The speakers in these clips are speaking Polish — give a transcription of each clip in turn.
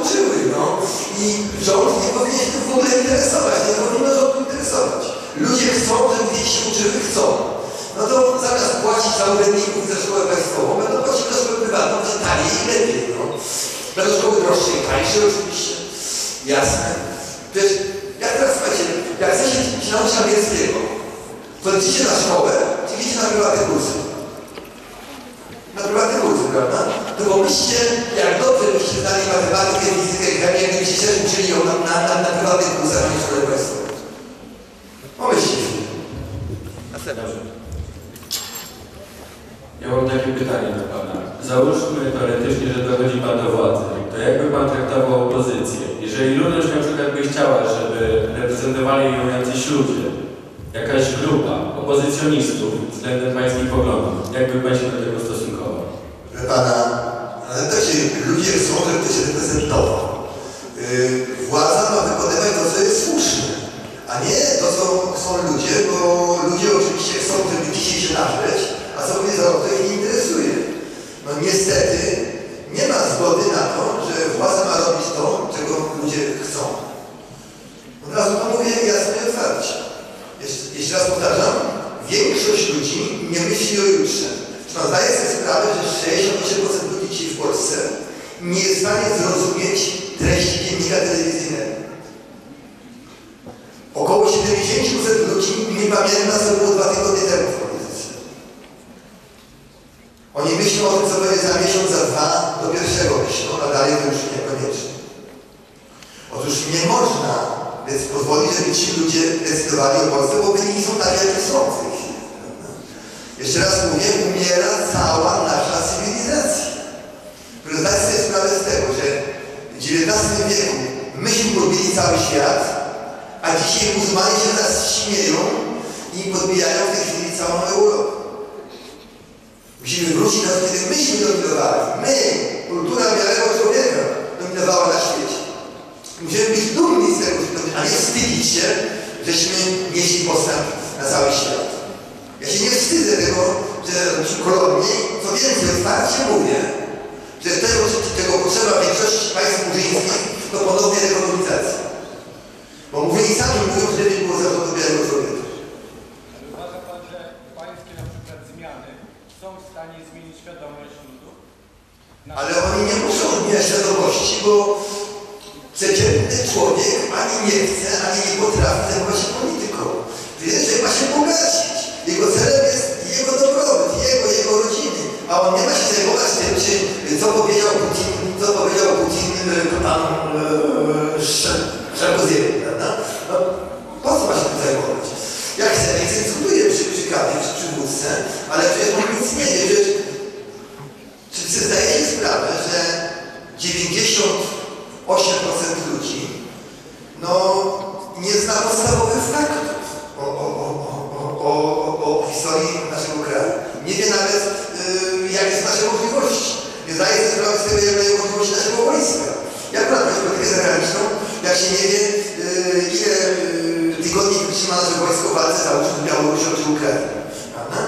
pewno będą uczyły, no. I rząd nie powinien się tym w ogóle interesować, nie powinno rządu interesować. Ludzie chcą, żeby dzieci się uczyły, chcą. No to zamiast płacić za urzędników za szkołę państwową, będą płacić za szkołę prywatną, za taniej i lepiej, no. Będą szkoły droższe tańsze oczywiście. Jasne. Przecież, jak teraz słuchajcie, jak chcecie się nauczyć angielskiego, to idziecie na szkołę, idziecie na prywatne kursy? Na prywatne kursy, prawda? To pomyślcie, jak dobrze byście znali matematykę, ją na, na, na, na prywatnych kursach, nie szkole państwowej. Pomyślcie sobie. Następne. Ja mam takie pytanie do Pana. Załóżmy teoretycznie, że dochodzi Pan do władzy. To jakby Pan traktował opozycję? Jeżeli ludność na przykład by chciała, żeby reprezentowali ją jacyś ludzie, jakaś grupa opozycjonistów względem Pańskich poglądów, jakby Pan się do tego stosunkował? Proszę pana, ale to się ludzie chcą, żeby to się reprezentował. Yy, władza ma wykonywać to, co jest słuszne, a nie to, co są ludzie, bo ludzie oczywiście chcą, żeby dzisiaj się nażreć, a co będzie za to ich nie interesuje. No niestety nie ma zgody na to, że władza ma robić to, czego ludzie chcą. Od razu to mówię jasno i otwarcie. Jeszcze, jeszcze raz powtarzam, większość ludzi nie myśli o jutrze. Czy pan zdaje sobie sprawę, że 68% ludzi dzisiaj w Polsce nie jest w stanie zrozumieć dziennika telewizyjnego. Około 70% ludzi nie pamięta, co było dwa tygodnie temu w polityce. Oni myślą o tym, co będzie za miesiąc, za dwa, do pierwszego myślą, a dalej to już niekoniecznie. Otóż nie można więc pozwolić, żeby ci ludzie decydowali o Polsce, bo wyniki są takie, jakie są w tej chwili. Jeszcze raz mówię, umiera cała nasza cywilizacja. Proszę zdać sobie sprawę z tego, że XIX wieku myśmy podbili cały świat, a dzisiaj muzułmanie się nas śmieją i podbijają w tej chwili całą Europę. Musimy wrócić do kiedy myśmy dominowali. My, kultura białego człowieka dominowała na świecie. Musimy być dumni z tego, a nie wstydzić się, żeśmy nieśli postęp na cały świat. Ja się nie wstydzę tego, że ci kolonii, co więcej, otwarcie mówię, że tego, czego potrzeba większości państw murzyńskich, to ponownie dekolonizacja. Bo mówili sami, mówią, że nie było zarządu białego człowieka. Ale uważa Pan, że pańskie na przykład zmiany są w stanie zmienić świadomość ludu? Na Ale oni nie muszą mieć świadomości, bo przeciętny człowiek ani nie chce, ani nie potrafi zajmować się polityką. Więc że ma się bogacić. Jego celem jest jego dobrobyt, jego, jego rodziny. A on nie ma się co powiedział Putin, co powiedział Putin e, pan e, Sarkozy, prawda? No, po co ma się tym zajmować? Jak chce, niech się dyskutuje przy, przy kawie, przy przywódce, ale przecież on nic nie wie, przecież czy czy zdajecie sprawę, że 98% ludzi no, nie zna podstawowych faktów o, o, o, o, o, o, historii naszego kraju? Nie wie nawet, y, jakie są nasze możliwości. Zdaje sprawy z tego, jakie mają możliwości naszego wojska. Jak prowadzić politykę zagraniczną, jak się nie wie, y, ile y, tygodni trzyma nasze wojsko w walce załóżmy Białorusią czy Ukrainą. Prawda?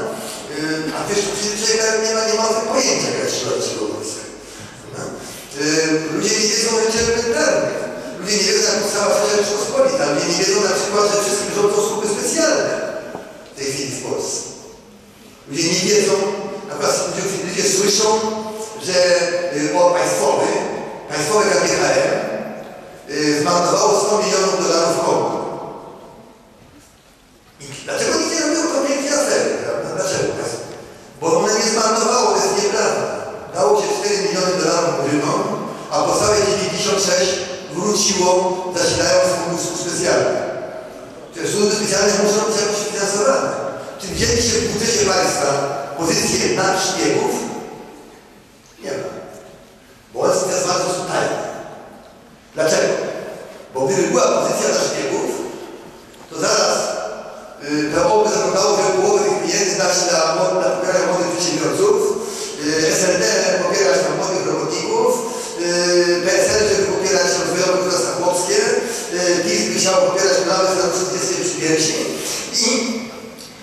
Y, a wiesz, człowiek nie ma, nie ma o tym pojęcia, jak się robi tego wojska. Prawda? Y, Ludzie nie wiedzą o elementarnych. Ludzie nie wiedzą, jak powstała Rzeczpospolita. Ludzie nie wiedzą na przykład, że wszystkim rządzą służby specjalne w tej chwili w Polsce. Ludzie nie wiedzą, na przykład ludzie, ludzie słyszą, że y, o państwowy, państwowe KGHM y, zmarnowało 100 milionów dolarów Kongo. I dlaczego nikt nie robił kompletnie afery, prawda? Dlaczego? Bo ono nie zmarnowało, to jest nieprawda. Dało się 4 Murzynom, a pozostałe 96 wróciło zasilając służb specjalnych. Przecież służby specjalne muszą być jakoś finansowane. Czy wzięliście w budżecie państwa pozycję na szpiegów? Nie ma. Bo one są teraz bardzo tajne. Dlaczego? Bo gdyby była pozycja na szpiegów, to zaraz y, PO by zakładało, że połowę tych pieniędzy dać na, na popieranie młodych przedsiębiorców, y, SLD popierać na młodych robotników, y, PSL, żeby popierać rozwojowe gospodarstwa chłopskie, y, PiS by chciał popierać nawet na piersi i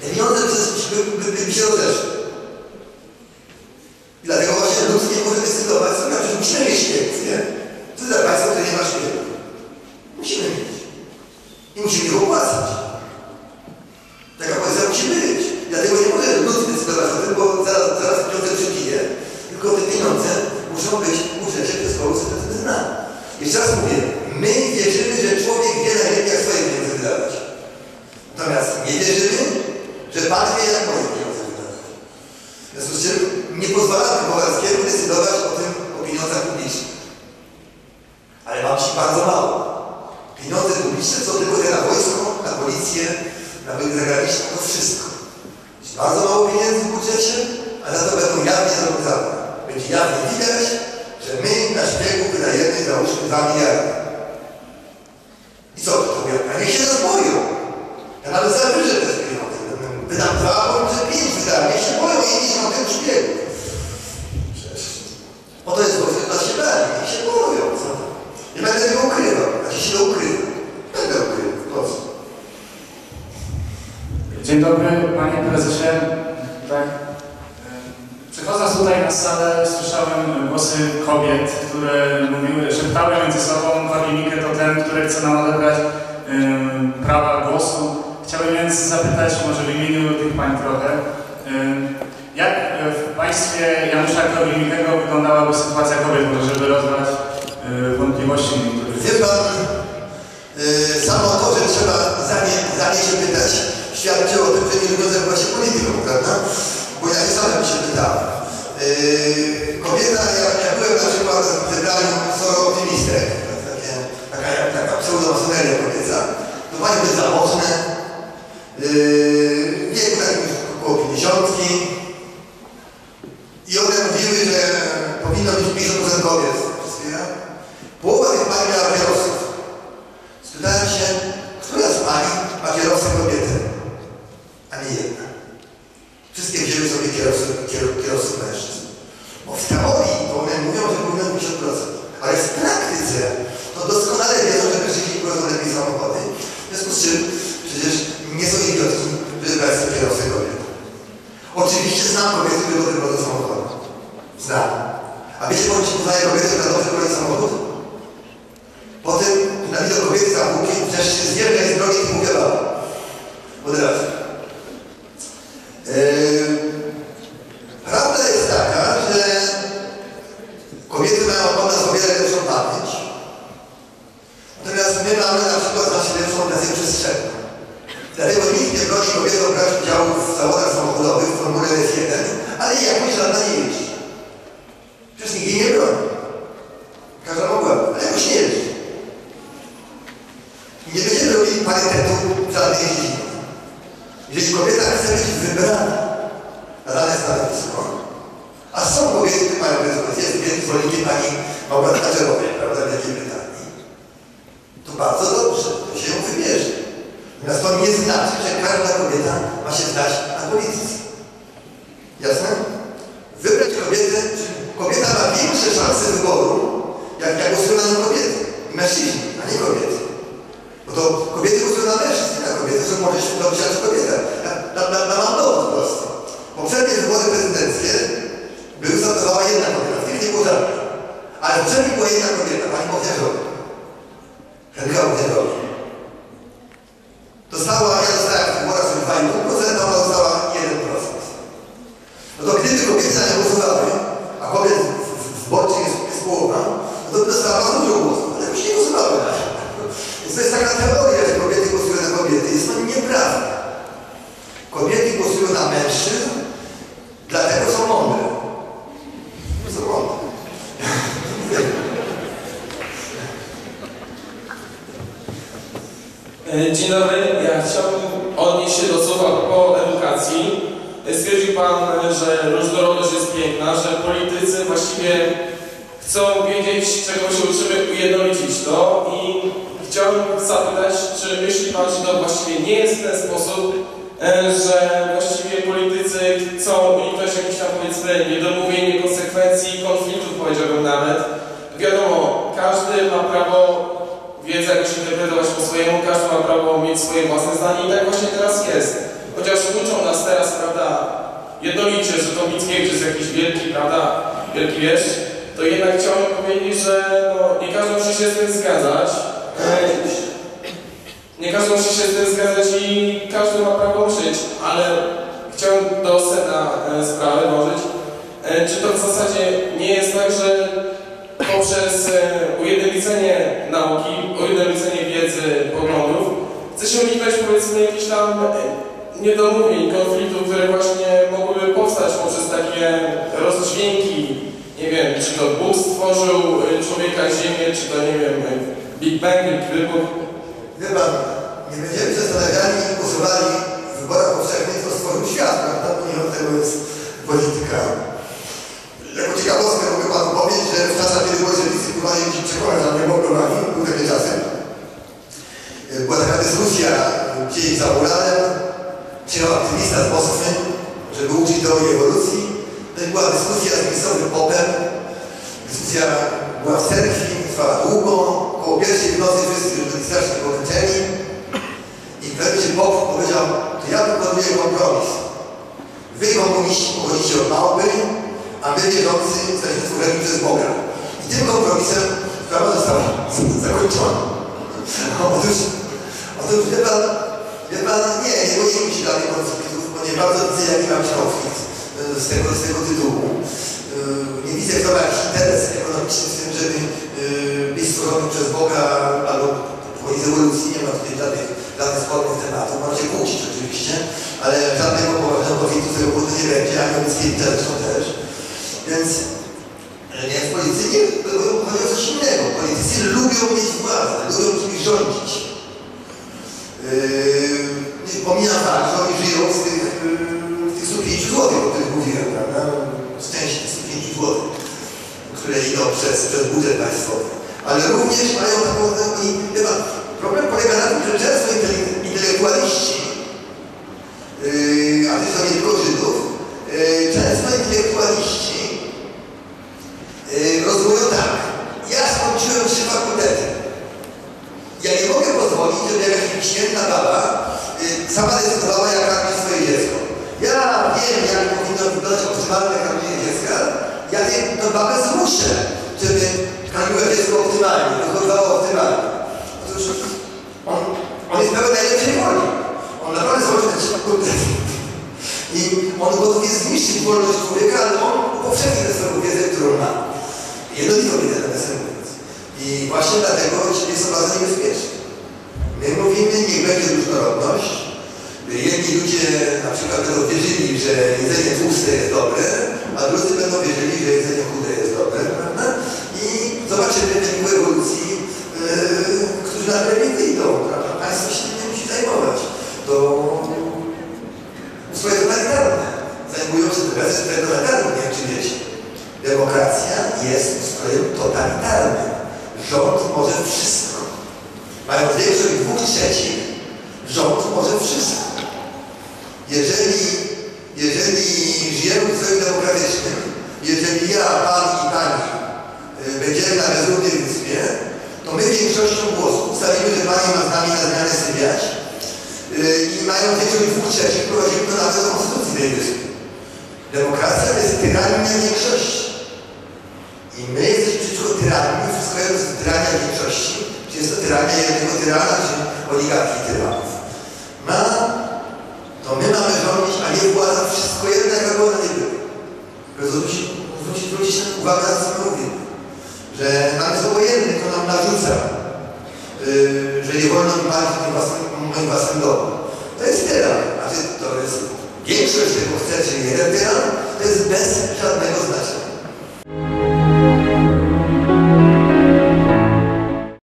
te pieniądze by, by, by, by się rozeszły. I dlatego właśnie lud nie może decydować, co znaczy, musimy mieć śpiew, nie? Co za państwo, które nie ma śpiewu? Musimy mieć. I musimy go opłacać. Taka poezja musi być. Dlatego nie może lud decydować o tym, bo zaraz, zaraz pieniądze przybije. Tylko te pieniądze muszą być w budżecie zespołu Zna. Jeszcze raz mówię, my wierzymy, że człowiek wie najlepiej, jak swoje pieniądze wydawać. Natomiast nie wierzymy, że Pan wie, jak moje pieniądze wydawać. W związku z czym nie pozwalamy Kowalskiemu decydować o tym, o pieniądzach publicznych. Ale mam ci bardzo mało. Pieniądze publiczne są tylko na wojsko, na policję, na zagraniczną, to wszystko. Jest bardzo mało pieniędzy w budżecie, a za to będą jawnie zarządzane. Będzie jawnie widać, że my na szpiegu wydajemy załóżmy 2 miliardy. I co to mówią? A niech się nas boją. Ja nawet zawyżę te pieniądze. Wydam dwa, a może pięć wydam. Niech się boją inni na tym szpiegu. Przecież. Po to jest wojsko dla się bali. Niech się boją. Co? Nie będę tego ukrywał. Znaczy się to ukrywa. Będę ukrywał. Po co? Dzień dobry, panie prezesie. Tak. Przychodząc tutaj na salę słyszałem głosy kobiet, które mówiły, szeptały między sobą Pawlinikę to ten, który chce nam odebrać ym, prawa głosu. Chciałbym więc zapytać, może w imieniu tych pań trochę, ym, jak w państwie Janusza Korwin-Mikkego wyglądałaby sytuacja kobiet, może żeby rozwać y, wątpliwości niektórych? Wie pan, samo to, że trzeba za nie, za nie się pytać, świadczy o tym, że nie lubią zajmować się polityką, prawda? Bo ja nie sam bym się pytałem. Yy, kobieta, ja, ja byłem na przykład w zebraniu Soro Optymistek, takie, taka, taka pseudomasoneria kobieca. To pani były zamożne, yy, wieku takim około 50. I one mówiły, że powinno być 50% kobiet. Wszystkie, ja? Połowa tych pań miała kierowców. Spytałem się, która z pani ma kierowcę kobietę? Ani jedna. Wszystkie wzięły sobie kierowców, kier- kierowców mężczyzn. Bo w teorii to one mówią, że powinno być 50%. Ale w praktyce to doskonale wiedzą, że mężczyźni prowadzą lepiej samochody. W związku z czym przecież nie są idiotki, żeby brać sobie kierowcę kobietę. Oczywiście znam kobiety, które dobrze prowadzą samochody. Znam. A wiecie, bądź poznaje kobiety, która dobrze prowadzi samochód? Potem na widok kobiety za łukiem wreszcie zjeżdża z drogi i mówię wam. Od razu. Yy, prawda jest taka, że kobiety mają od nas o wiele lepszą pamięć. Natomiast my mamy na przykład naszą lepszą presję przestrzenną. Dlatego nikt nie prosi kobiety o brać udziału w zawodach samochodowych w Formule F1, ale jakoś żadna nie jeździ. Przecież nikt jej nie broni. Każda mogła, ale jakoś nie jeździ. Nie będziemy robili parytetu w żadnej dziedzinie. Jeżeli kobieta chce być wybrana na dane stanowisko, a są kobiety, które mają rezolucję, jest zwolennikiem pani Małgorzaty Taczerowej, prawda, w Wielkiej Brytanii, to bardzo dobrze, to się ją wybierze. Natomiast to nie znaczy, że każda kobieta ma się zdać polityce. Jasne? Wybrać kobietę, kobieta ma większe szanse wyboru, jak, jak nią kobiety. Mężczyźni, a nie kobiety. Bo to kobiety głosują na mężczyzn, nie na kobiety, że może się dobrze jako kobieta. Na, na, na, na mam dowód po prostu. Poprzednie wybory prezydenckie były startowała jedna kobieta, w tych nie było żadnej. Ale poprzednio była jedna kobieta, pani Mowniarzowa. Henryka Mowniarzowa. Dostała, ja dostałem w wyborach sobie 2,5%, ona dostała 1%. No to gdyby kobiety za nią głosowały, a kobiet w, w, w Borczy jest, jest połowa, no to by dostała bardzo dużo głosów, ale jakoś nie głosowały na nią. Więc to jest taka teoria, że kobiety głosują na kobiety. Jest to nieprawda. Kobiety głosują na mężczyzn, dlatego są mądre. Są mądre. E, Dzień dobry, ja chciałbym odnieść się do słowa po edukacji. E, Stwierdził Pan, e, że różnorodność jest piękna, że politycy właściwie chcą wiedzieć, czego się uczymy, ujednolicić to i chciałbym zapytać, czy myśli Pan, że to właściwie nie jest ten sposób, e, że właściwie politycy chcą uniknąć jakichś tam powiedzmy niedomówień, niekonsekwencji, konfliktów powiedziałbym nawet. Wiadomo, każdy ma prawo w wiedzę jakoś interpretować po swojemu, każdy ma prawo mieć swoje własne zdanie i tak właśnie teraz jest. Chociaż uczą nas teraz, prawda, jednolicie, że to Mickiewicz jest jakiś wielki, prawda, wielki wieszcz, to jednak chciałbym powiedzieć, że no, nie każdy musi się z tym zgadzać. Nie każdy musi się z tym zgadzać i każdy ma prawo żyć, ale chciałem do sedna e, sprawy dążyć. E, Czy to w zasadzie nie jest tak, że poprzez e, ujednolicenie nauki, ujednolicenie wiedzy, poglądów, chce się uniknąć powiedzmy jakichś tam e, niedomówień, konfliktów, które właśnie mogłyby powstać poprzez takie rozdźwięki, nie wiem, czy to Bóg stworzył e, człowieka Ziemię, czy to, nie wiem, Big Bang, Big wybuch. Pan, nie będziemy zastanawiali i głosowali w wyborach powszechnych, kto stworzył świat, prawda? Bo nie od tego jest polityka. Jako ciekawostkę mogę panu powiedzieć, że w czasach, kiedy bolszewicy próbowali ludzi przekonać, że nie mogą nami, był takie czasy, e, była taka dyskusja gdzieś za Uranem, przyjechał aktywista z Moskwy, żeby uczyć teorii ewolucji. No i była dyskusja z miejscowym popem. Dyskusja była w cerkwi, trwała długo. Koło pierwszej w nocy wszyscy już byli strasznie pomęczeni. I w pewnym się pop powiedział, to ja proponuję kompromis. Wy komuniści pochodzicie od małpy, a my wierzący jesteśmy stworzeni przez Boga. I tym kompromisem sprawa została zakończona. Otóż, otóż wie pan, wie pan, nie, nie boimy się dalej konfliktów, bo nie bardzo widzę jaki mam konflikt e, z tego, z tego tytułu. E, Nie widzę ma jakiś interes ekonomiczny w tym, żeby e, być stworzony przez Boga albo pochodzi z ewolucji, nie ma tutaj żadnych, żadnych spornych tematów, można się kłócić oczywiście, ale żadnego poważnego konfliktu z tego nie będzie, ani Mickiewicza zresztą też. Więc e, nie, w polityce nie, chodzi o coś innego. Politycy lubią mieć władzę, lubią kimś rządzić. Yy, pominam fakt, że oni żyją z tych, yy, tych 105 zł, o których mówiłem, prawda? Z części tych 105 zł, które idą przez, przez budżet państwowy. Ale również mają taką, i chyba problem polega na tym, że często intele- intelektualiści, yy, a to nie tylko Żydów, yy, często intelektualiści yy, rozumieją tak. Ja skończyłem trzy fakultety. Ja nie mogę pozwolić, żeby jakaś święta baba sama decydowała, jak karmić swoje dziecko. Ja wiem, jak powinno wyglądać optymalne karmienie dziecka. Ja tę tę babę zmuszę, żeby karmiła dziecko optymalnie, wychowywało optymalnie. Otóż on, on jest pełen najlepszej woli. On naprawdę te trzy fakultety. I on gotów jest zniszczyć wolność człowieka, ale on upowszechni tę swoją wiedzę, którą ma. Jednolitą wiedzę, nawiasem mówiąc. I właśnie dlatego jest to bardzo niebezpieczne. My mówimy, niech będzie różnorodność. Jedni ludzie na przykład będą wierzyli, że jedzenie tłuste jest dobre, a drudzy będą wierzyli, że jedzenie chude jest dobre, prawda? I zobaczymy w ewolucji, yy, którzy na nie wyjdą, prawda? Państwo się tym nie musi zajmować. To ustroje totalitarne. Zajmują się teraz ustrojem totalitarnym, nie wiem czy wiecie. Demokracja jest ustrojem totalitarnym. Rząd może wszystko. Mając większość dwóch trzecich, rząd może wszystko. Jeżeli, jeżeli żyjemy w ustroju demokratycznym, jeżeli ja, pan i pani y, będziemy na wyspie, to my większością głosów ustalimy, że pani ma z nami na zmianę sypiać y, i mając większość dwóch trzecich prowadzimy to nawet konstytucji tej wyspy. Demokracja to jest tyrania większości. I my jesteśmy przeciwko tyranii, wszystko jest tyrania większości, czy jest to tyrania jednego tyrana, czy oligarchii tyranów. Ma, to my mamy rządzić, a nie władza wszystko jedno, jaka na nie była. Zwrócić, zwrócić, zwrócić uwagę na co mówię, że nam jest obojętny, kto nam narzuca, yy, że nie wolno mi palić moim własnym, własnym domu. To jest tyran, a czy to jest większość tego chce, czyli jeden to jest bez żadnego znaczenia.